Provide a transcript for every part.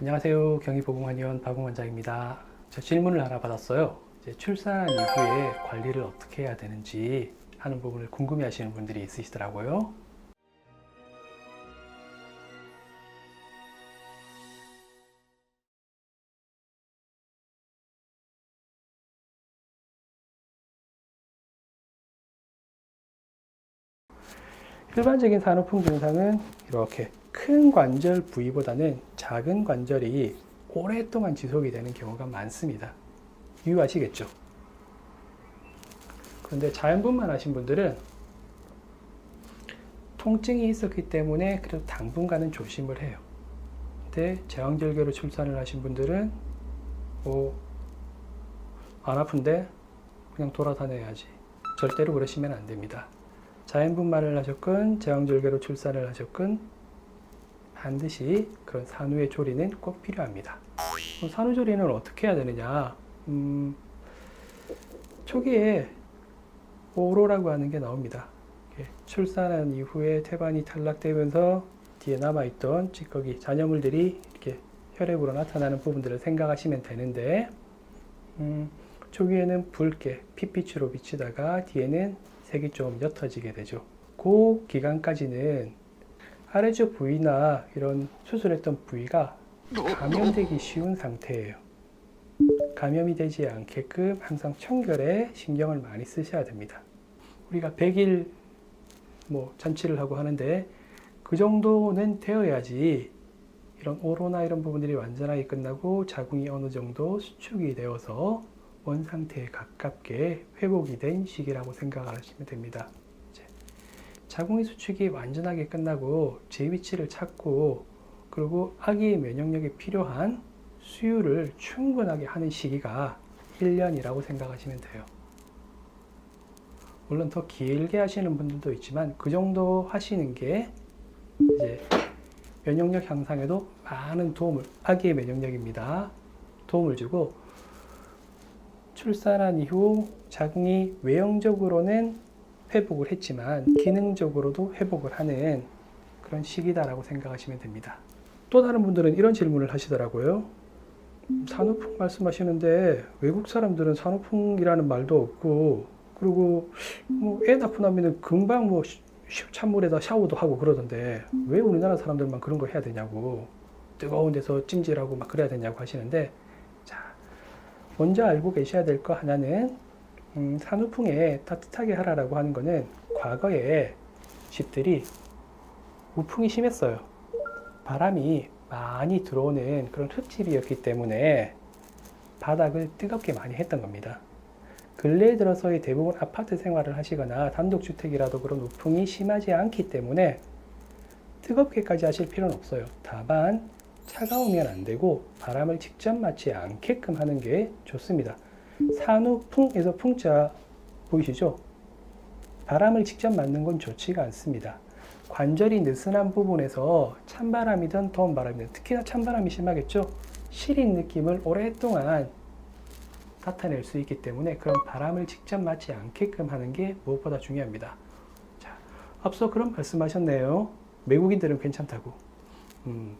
안녕하세요. 경희보건원의원 박웅 원장입니다. 저 질문을 하나 받았어요. 출산한 이후에 관리를 어떻게 해야 되는지 하는 부분을 궁금해 하시는 분들이 있으시더라고요. 일반적인 산후풍 증상은 이렇게 큰 관절 부위보다는 작은 관절이 오랫동안 지속이 되는 경우가 많습니다. 이유아시겠죠? 그런데 자연분만 하신 분들은 통증이 있었기 때문에 그래도 당분간은 조심을 해요. 근데 제왕절개로 출산을 하신 분들은 뭐 안 아픈데 그냥 돌아다녀야지. 절대로 그러시면 안 됩니다. 자연분만을 하셨건 제왕절개로 출산을 하셨건 반드시 그런 산후의 조리는 꼭 필요합니다. 산후 조리는 어떻게 해야 되느냐? 음, 초기에 오로라고 하는 게 나옵니다. 출산한 이후에 태반이 탈락되면서 뒤에 남아있던 찌꺼기, 잔여물들이 이렇게 혈액으로 나타나는 부분들을 생각하시면 되는데, 음, 초기에는 붉게 핏빛으로 비치다가 뒤에는 색이 좀 옅어지게 되죠. 그 기간까지는 아래쪽 부위나 이런 수술했던 부위가 감염되기 쉬운 상태예요. 감염이 되지 않게끔 항상 청결에 신경을 많이 쓰셔야 됩니다. 우리가 100일 뭐 잔치를 하고 하는데 그 정도는 되어야지 이런 오로나 이런 부분들이 완전하게 끝나고 자궁이 어느 정도 수축이 되어서 원 상태에 가깝게 회복이 된 시기라고 생각하시면 됩니다. 자궁의 수축이 완전하게 끝나고 제 위치를 찾고 그리고 아기의 면역력에 필요한 수유를 충분하게 하는 시기가 1년이라고 생각하시면 돼요. 물론 더 길게 하시는 분들도 있지만 그 정도 하시는 게 이제 면역력 향상에도 많은 도움을 아기의 면역력입니다. 도움을 주고 출산한 이후 자궁이 외형적으로는 회복을 했지만 기능적으로도 회복을 하는 그런 시기다라고 생각하시면 됩니다. 또 다른 분들은 이런 질문을 하시더라고요. 음, 산후풍 말씀하시는데 외국 사람들은 산후풍이라는 말도 없고 그리고 뭐 애 낳고 나면은 금방 뭐 찬물에다 샤워도 하고 그러던데 왜 우리나라 사람들만 그런 거 해야 되냐고 뜨거운 데서 찜질하고 막 그래야 되냐고 하시는데 자 먼저 알고 계셔야 될 거 하나는 음, 산후풍에 따뜻하게 하라라고 하는 거는 과거에 집들이 우풍이 심했어요. 바람이 많이 들어오는 그런 흙집이었기 때문에 바닥을 뜨겁게 많이 했던 겁니다. 근래에 들어서의 대부분 아파트 생활을 하시거나 단독주택이라도 그런 우풍이 심하지 않기 때문에 뜨겁게까지 하실 필요는 없어요. 다만 차가우면 안 되고 바람을 직접 맞지 않게끔 하는 게 좋습니다. 산후풍에서 풍자 보이시죠? 바람을 직접 맞는 건 좋지가 않습니다. 관절이 느슨한 부분에서 찬바람이든 더운 바람이든 특히나 찬바람이 심하겠죠? 시린 느낌을 오랫동안 나타낼 수 있기 때문에 그런 바람을 직접 맞지 않게끔 하는 게 무엇보다 중요합니다. 자, 앞서 그런 말씀하셨네요. 외국인들은 괜찮다고. 음,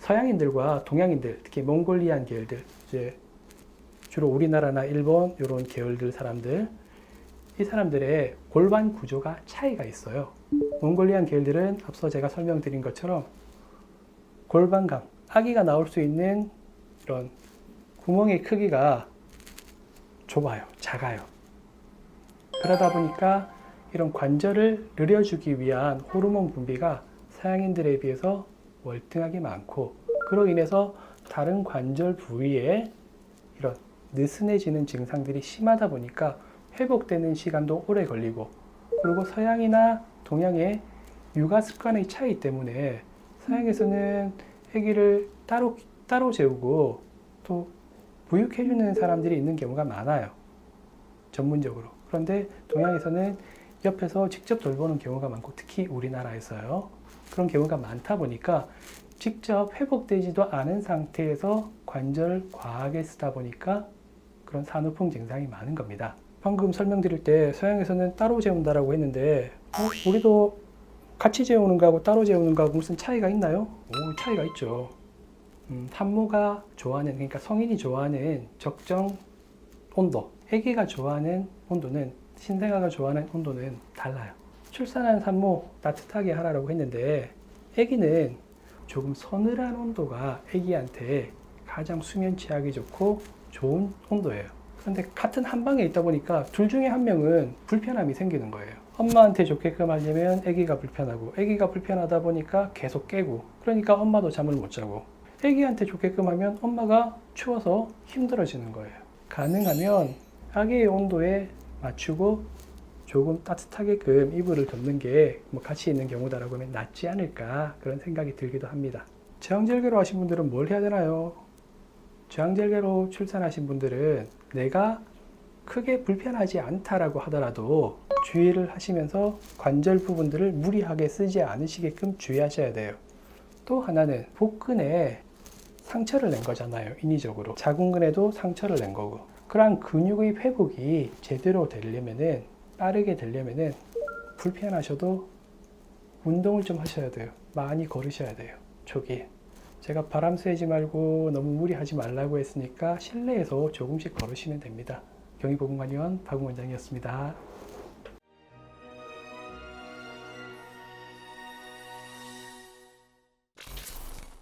서양인들과 동양인들, 특히 몽골리안 계열들, 이제 주로 우리나라나 일본 이런 계열들 사람들, 이 사람들의 골반 구조가 차이가 있어요. 몽골리안 계열들은 앞서 제가 설명드린 것처럼 골반강, 아기가 나올 수 있는 이런 구멍의 크기가 좁아요. 작아요. 그러다 보니까 이런 관절을 늘려주기 위한 호르몬 분비가 서양인들에 비해서 월등하게 많고 그로 인해서 다른 관절 부위에 이런 느슨해지는 증상들이 심하다 보니까 회복되는 시간도 오래 걸리고 그리고 서양이나 동양의 육아 습관의 차이 때문에 서양에서는 아기를 따로 따로 재우고 또 부육해주는 사람들이 있는 경우가 많아요. 전문적으로. 그런데 동양에서는 옆에서 직접 돌보는 경우가 많고 특히 우리나라에서요. 그런 경우가 많다 보니까 직접 회복되지도 않은 상태에서 관절을 과하게 쓰다 보니까 그런 산후풍 증상이 많은 겁니다. 방금 설명드릴 때 서양에서는 따로 재운다라고 했는데 어, 우리도 같이 재우는 거하고 따로 재우는 거하고 무슨 차이가 있나요? 오, 차이가 있죠. 음, 산모가 좋아하는 그러니까 성인이 좋아하는 적정 온도, 아기가 좋아하는 온도는 신생아가 좋아하는 온도는 달라요. 출산한 산모 따뜻하게 하라고 했는데 아기는 조금 서늘한 온도가 아기한테 가장 수면 취하기 좋고 좋은 온도예요. 그런데 같은 한 방에 있다 보니까 둘 중에 한 명은 불편함이 생기는 거예요. 엄마한테 좋게끔 하려면 아기가 불편하고 아기가 불편하다 보니까 계속 깨고 그러니까 엄마도 잠을 못 자고 아기한테 좋게끔 하면 엄마가 추워서 힘들어지는 거예요. 가능하면 아기의 온도에 맞추고 조금 따뜻하게끔 이불을 덮는 게 뭐 같이 있는 경우다라고 하면 낫지 않을까 그런 생각이 들기도 합니다. 제왕절개로 하신 분들은 뭘 해야 되나요? 제왕절개로 출산하신 분들은 내가 크게 불편하지 않다라고 하더라도 주의를 하시면서 관절 부분들을 무리하게 쓰지 않으시게끔 주의하셔야 돼요. 또 하나는 복근에 상처를 낸 거잖아요. 인위적으로. 자궁근에도 상처를 낸 거고. 그러한 근육의 회복이 제대로 되려면은 빠르게 되려면은 불편하셔도 운동을 좀 하셔야 돼요. 많이 걸으셔야 돼요. 초기에. 제가 바람 쐬지 말고 너무 무리하지 말라고 했으니까 실내에서 조금씩 걸으시면 됩니다. 경희보건관의원 박원장이었습니다.